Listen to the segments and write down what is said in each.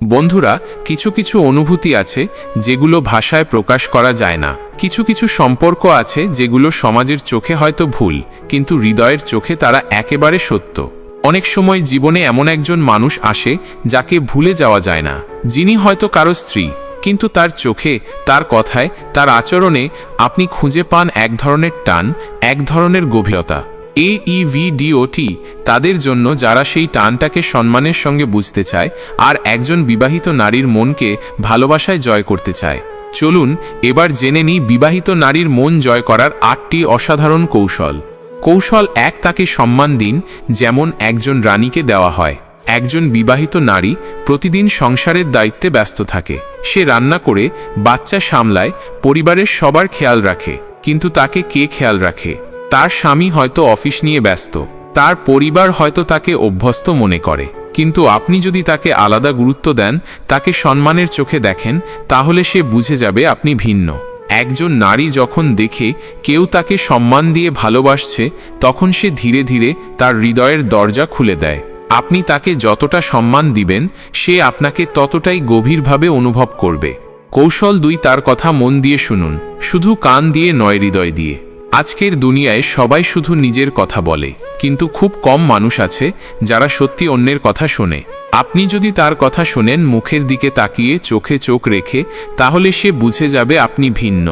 বন্ধুরা, কিছু কিছু অনুভূতি আছে যেগুলো ভাষায় প্রকাশ করা যায় না। কিছু কিছু সম্পর্ক আছে যেগুলো সমাজের চোখে হয়তো ভুল, কিন্তু হৃদয়ের চোখে তারা একেবারে সত্য। অনেক সময় জীবনে এমন একজন মানুষ আসে যাকে ভুলে যাওয়া যায় না। যিনি হয়তো কারও স্ত্রী, কিন্তু তার চোখে, তার কথায়, তার আচরণে আপনি খুঁজে পান এক ধরনের টান, এক ধরনের গভীরতা। এ ইভিডিওটি তাদের জন্য যারা সেই টানটাকে সম্মানের সঙ্গে বুঝতে চায় আর একজন বিবাহিত নারীর মনকে ভালোবাসায় জয় করতে চায়। চলুন এবার জেনে নিই বিবাহিত নারীর মন জয় করার আটটি অসাধারণ কৌশল। কৌশল এক, তাকে সম্মান দিন, যেমন একজন রানীকে দেওয়া হয়। একজন বিবাহিত নারী প্রতিদিন সংসারের দায়িত্বে ব্যস্ত থাকে। সে রান্না করে, বাচ্চা সামলায়, পরিবারের সবার খেয়াল রাখে, কিন্তু তাকে কে খেয়াল রাখে? তার স্বামী হয়তো অফিস নিয়ে ব্যস্ত, তার পরিবার হয়তো তাকে অভ্যস্ত মনে করে, কিন্তু আপনি যদি তাকে আলাদা গুরুত্ব দেন, তাকে সম্মানের চোখে দেখেন, তাহলে সে বুঝে যাবে আপনি ভিন্ন। একজন নারী যখন দেখে কেউ তাকে সম্মান দিয়ে ভালোবাসছে, তখন সে ধীরে ধীরে তার হৃদয়ের দরজা খুলে দেয়। আপনি তাকে যতটা সম্মান দিবেন, সে আপনাকে ততটাই গভীরভাবে অনুভব করবে। কৌশল দুই তার কথা মন দিয়ে শুনুন, শুধু কান দিয়ে নয় হৃদয় দিয়ে। আজকের দুনিয়ায় সবাই শুধু নিজের কথা বলে, কিন্তু খুব কম মানুষ আছে যারা সত্যি অন্যের কথা শোনে। আপনি যদি তার কথা শোনেন মুখের দিকে তাকিয়ে চোখে চোখ রেখে, তাহলে সে বুঝে যাবে আপনি ভিন্ন।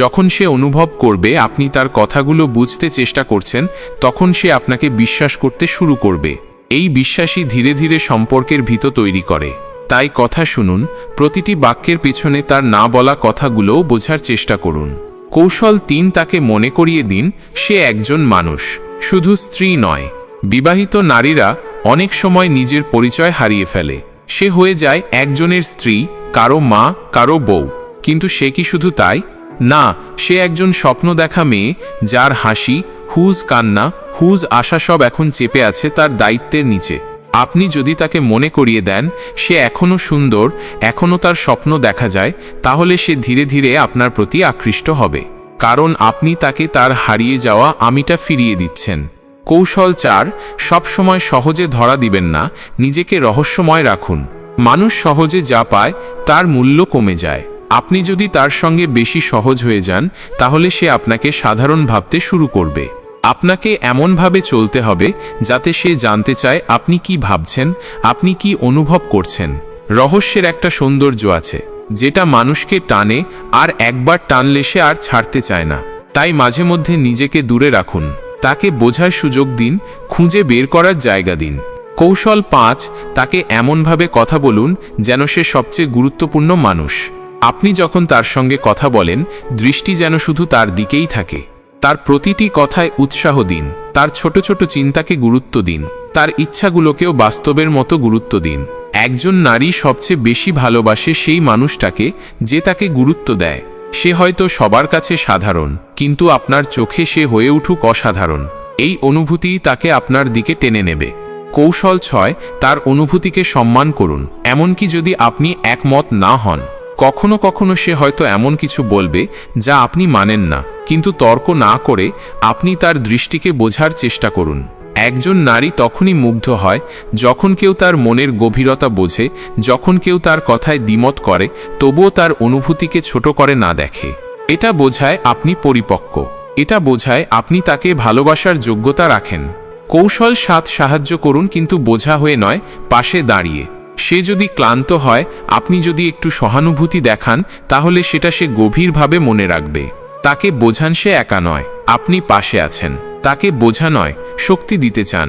যখন সে অনুভব করবে আপনি তার কথাগুলো বুঝতে চেষ্টা করছেন, তখন সে আপনাকে বিশ্বাস করতে শুরু করবে। এই বিশ্বাসই ধীরে ধীরে সম্পর্কের ভিত তৈরি করে। তাই কথা শুনুন, প্রতিটি বাক্যের পেছনে তার না বলা কথাগুলোও বোঝার চেষ্টা করুন। কৌশল তিন তাকে মনে করিয়ে দিন, সে একজন মানুষ, শুধু স্ত্রী নয়। বিবাহিত নারীরা অনেক সময় নিজের পরিচয় হারিয়ে ফেলে। সে হয়ে যায় একজনের স্ত্রী, কারও মা, কারও বউ। কিন্তু সে কি শুধু তাই? না, সে একজন স্বপ্ন দেখা মেয়ে, যার হাসি, হুজ কান্না, হুজ আশা সব এখন চেপে আছে তার দায়িত্বের নিচে। আপনি যদি তাকে মনে করিয়ে দেন, সে এখনও সুন্দর এখনও তার স্বপ্ন দেখা যায়, তাহলে সে ধীরে ধীরে আপনার প্রতি আকৃষ্ট হবে। কারণ আপনি তাকে তার হারিয়ে যাওয়া আমিটা ফিরিয়ে দিচ্ছেন। কৌশল চার, সবসময় সহজে ধরা দিবেন না, নিজেকে রহস্যময় রাখুন। মানুষ সহজে যা পায়, তার মূল্য কমে যায়। আপনি যদি তার সঙ্গে বেশি সহজ হয়ে যান, তাহলে সে আপনাকে সাধারণ ভাবতে শুরু করবে। আপনাকে এমনভাবে চলতে হবে যাতে সে জানতে চায় আপনি কি ভাবছেন, আপনি কি অনুভব করছেন। রহস্যের একটা সৌন্দর্য আছে, যেটা মানুষকে টানে আর একবার টানলে সে আর ছাড়তে চায় না। তাই মাঝে মধ্যে নিজেকে দূরে রাখুন, তাকে বোঝার সুযোগ দিন, খুঁজে বের করার জায়গা দিন। কৌশল পাঁচ, তাকে এমনভাবে কথা বলুন যেন সে সবচেয়ে গুরুত্বপূর্ণ মানুষ। আপনি যখন তার সঙ্গে কথা বলেন, দৃষ্টি যেন শুধু তার দিকেই থাকে। তার প্রতিটি কথায় উৎসাহ দিন, তার ছোট ছোট চিন্তাকে গুরুত্ব দিন, তার ইচ্ছাগুলোকেও বাস্তবের মতো গুরুত্ব দিন। একজন নারী সবচেয়ে বেশি ভালোবাসে সেই মানুষটাকে যে তাকে গুরুত্ব দেয়। সে হয়তো সবার কাছে সাধারণ, কিন্তু আপনার চোখে সে হয়ে উঠুক অসাধারণ। এই অনুভূতিই তাকে আপনার দিকে টেনে নেবে। কৌশল ছয়, তার অনুভূতিকে সম্মান করুন, এমনকি যদি আপনি একমত না হন। কখনো কখনো সে হয়তো এমন কিছু বলবে যা আপনি মানেন না, কিন্তু তর্ক না করে আপনি তার দৃষ্টিকে বোঝার চেষ্টা করুন। একজন নারী তখনই মুগ্ধ হয় যখন কেউ তার মনের গভীরতা বোঝে, যখন কেউ তার কথায় দ্বিমত করে, তবুও তার অনুভূতিকে ছোট করে না দেখে। এটা বোঝায় আপনি পরিপক্ক। এটা বোঝায় আপনি তাকে ভালোবাসার যোগ্যতা রাখেন। কৌশল সাথ সাহায্য করুন, কিন্তু বোঝা হয়ে নয়, পাশে দাঁড়িয়ে। সে যদি ক্লান্ত হয়, আপনি যদি একটু সহানুভূতি দেখান, তাহলে সেটা সে গভীরভাবে মনে রাখবে। তাকে বোঝান সে একা নয়, আপনি পাশে আছেন। তাকে বোঝা নয়, শক্তি দিতে চান।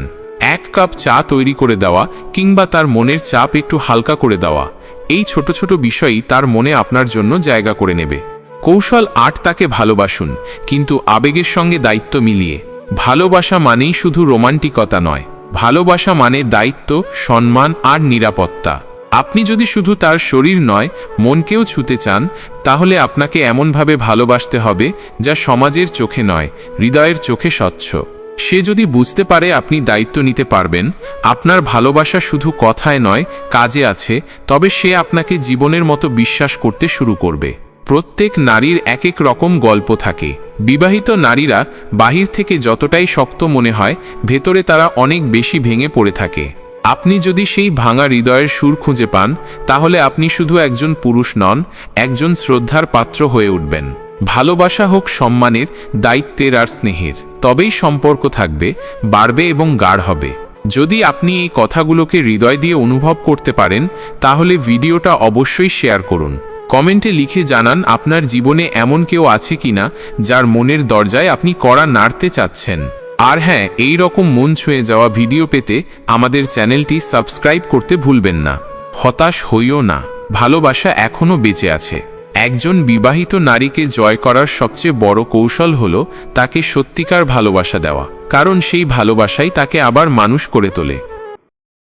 এক কাপ চা তৈরি করে দেওয়া কিংবা তার মনের চাপ একটু হালকা করে দেওয়া, এই ছোট ছোট বিষয়ই তার মনে আপনার জন্য জায়গা করে নেবে। কৌশল আট তাকে ভালোবাসুন, কিন্তু আবেগের সঙ্গে দায়িত্ব মিলিয়ে। ভালোবাসা মানেই শুধু রোমান্টিকতা নয় ভালোবাসা মানে দায়িত্ব, সম্মান আর নিরাপত্তা। আপনি যদি শুধু তার শরীর নয়, মনকেও ছুতে চান, তাহলে আপনাকে এমনভাবে ভালোবাসতে হবে, যা সমাজের চোখে নয়, হৃদয়ের চোখে স্বচ্ছ। সে যদি বুঝতে পারে আপনি দায়িত্ব নিতে পারবেন, আপনার ভালোবাসা শুধু কথায় নয়, কাজে আছে, তবে সে আপনাকে জীবনের মতো বিশ্বাস করতে শুরু করবে। প্রত্যেক নারীর এক এক রকম গল্প থাকে। বিবাহিত নারীরা বাহির থেকে যতটাই শক্ত মনে হয়, ভেতরে তারা অনেক বেশি ভেঙে পড়ে থাকে। আপনি যদি সেই ভাঙা হৃদয়ের সুর খুঁজে পান, তাহলে আপনি শুধু একজন পুরুষ নন, একজন শ্রদ্ধার পাত্র হয়ে উঠবেন। ভালোবাসা হোক সম্মানের, দায়িত্বের আর স্নেহের, তবেই সম্পর্ক থাকবে, বাড়বে এবং গাঢ় হবে। যদি আপনি এই কথাগুলোকে হৃদয় দিয়ে অনুভব করতে পারেন, তাহলে ভিডিওটা অবশ্যই শেয়ার করুন। কমেন্টে লিখে জানান, আপনার জীবনে এমন কেউ আছে কিনা, যার মনের দরজায় আপনি কড়া নাড়তে চাচ্ছেন। আর হ্যাঁ এই রকম মন ছুঁয়ে যাওয়া ভিডিও পেতে আমাদের চ্যানেলটি সাবস্ক্রাইব করতে ভুলবেন না। হতাশ হইও না। ভালোবাসা এখনও বেঁচে আছে। একজন বিবাহিত নারীকে জয় করার সবচেয়ে বড় কৌশল হল তাকে সত্যিকার ভালোবাসা দেওয়া। কারণ সেই ভালোবাসাই তাকে আবার মানুষ করে তোলে।